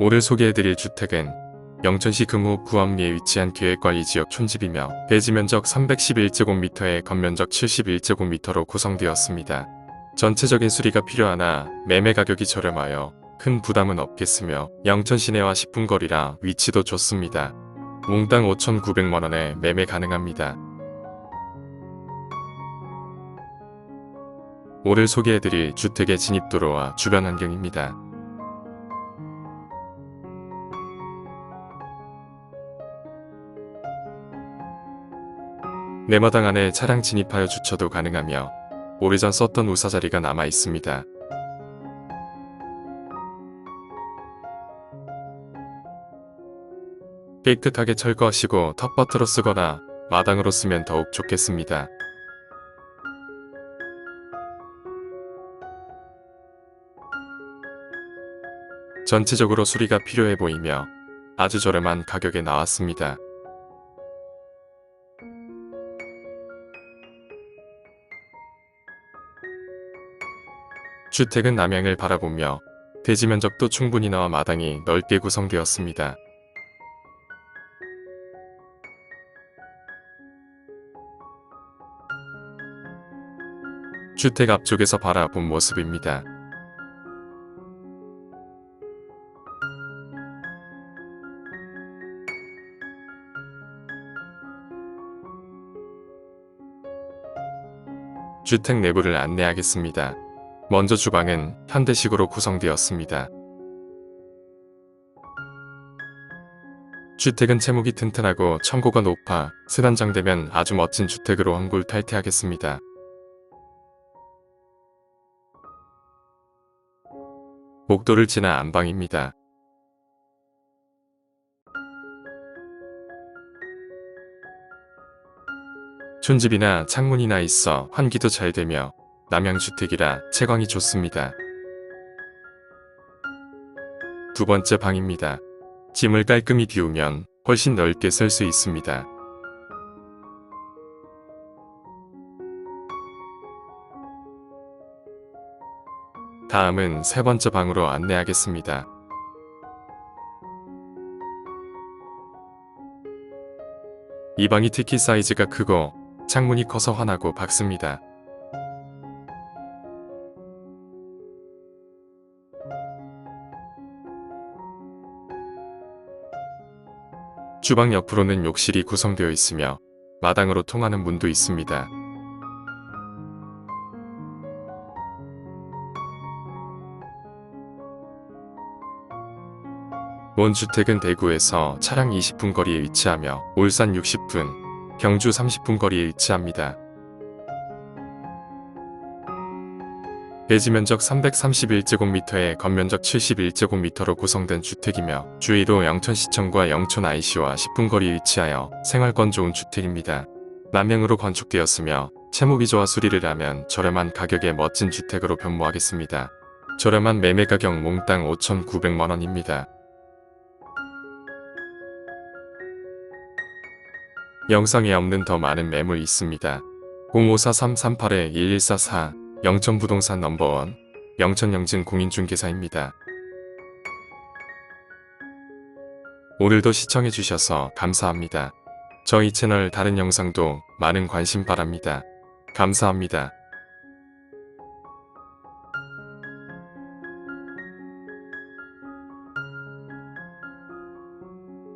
오늘 소개해드릴 주택은 영천시 금호 구암리에 위치한 계획관리지역 촌집이며 대지면적 311제곱미터에 건면적 71제곱미터로 구성되었습니다. 전체적인 수리가 필요하나 매매 가격이 저렴하여 큰 부담은 없겠으며 영천 시내와 10분 거리라 위치도 좋습니다. 몽땅 5,900만원에 매매 가능합니다. 오늘 소개해드릴 주택의 진입도로와 주변 환경입니다. 내 마당 안에 차량 진입하여 주차도 가능하며 오래전 썼던 우사 자리가 남아 있습니다. 깨끗하게 철거하시고 텃밭으로 쓰거나 마당으로 쓰면 더욱 좋겠습니다. 전체적으로 수리가 필요해 보이며 아주 저렴한 가격에 나왔습니다. 주택은 남향을 바라보며 대지 면적도 충분히 나와 마당이 넓게 구성되었습니다. 주택 앞쪽에서 바라본 모습입니다. 주택 내부를 안내하겠습니다. 먼저 주방은 현대식으로 구성되었습니다. 주택은 채목이 튼튼하고 청고가 높아 세단장되면 아주 멋진 주택으로 환골 탈태하겠습니다. 목도를 지나 안방입니다. 촌집이나 창문이나 있어 환기도 잘 되며 남양주택이라 채광이 좋습니다. 두 번째 방입니다. 짐을 깔끔히 비우면 훨씬 넓게 쓸수 있습니다. 다음은 세 번째 방으로 안내하겠습니다. 이 방이 특히 사이즈가 크고 창문이 커서 환하고 밝습니다. 주방 옆으로는 욕실이 구성되어 있으며 마당으로 통하는 문도 있습니다. 원주택은 대구에서 차량 20분 거리에 위치하며 울산 60분, 경주 30분 거리에 위치합니다. 대지 면적 331제곱미터에 건면적 71제곱미터로 구성된 주택이며 주위로 영천시청과 영천 IC와 10분 거리에 위치하여 생활권 좋은 주택입니다. 남향으로 건축되었으며 채무비 좋아 수리를 하면 저렴한 가격의 멋진 주택으로 변모하겠습니다. 저렴한 매매 가격 몽땅 5,900만원입니다. 영상에 없는 더 많은 매물 있습니다. 054-338-1144 영천부동산 넘버원 영천영진 공인중개사입니다. 오늘도 시청해주셔서 감사합니다. 저희 채널 다른 영상도 많은 관심 바랍니다. 감사합니다.